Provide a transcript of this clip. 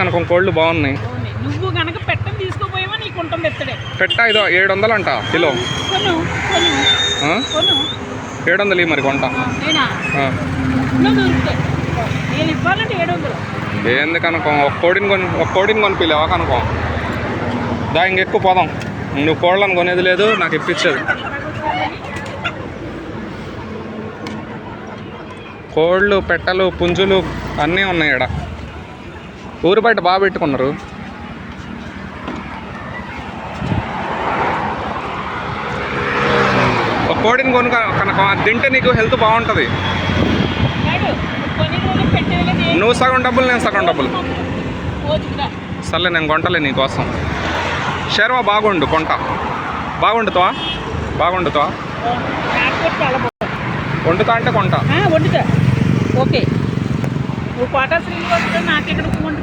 కనుక కోళ్ళు బాగున్నాయి. నువ్వు తీసుకోపోయావా నీకు ఉంటుంది ఎత్తడే. పెట్ట ఇదో ఏడు వందలు అంట కిలో. ఏడు వందలు మరి కొంట. ఏంది కనుకో ఒక కోడిని కొని ఒక కోడిని కొనిపిలేవా కనుకో? దా ఇంకెక్కువ పోదాం. నువ్వు కోళ్ళని కొనేది లేదు నాకు ఇప్పించేది. కోళ్ళు పెట్టలు పుంజులు అన్నీ ఉన్నాయి ఇక్కడ ఊరు బయట బాగా పెట్టుకున్నారు. ఒక కోడిని కొను కనుక తింటే నీకు హెల్త్ బాగుంటుంది. నువ్వు సగం డబ్బులు నేను సగం డబ్బులు. సర్లే నేను కొంటలే నీకోసం షర్వా బాగుండు కొంట. బాగుండుతావా? బాగుండుతావా? వండుతా అంటే కొంట. వండుతా. ఓకే. నువ్వు క్వార్టర్స్ శ్రీనివాసుడు వస్తే నాకు ఇక్కడ వండి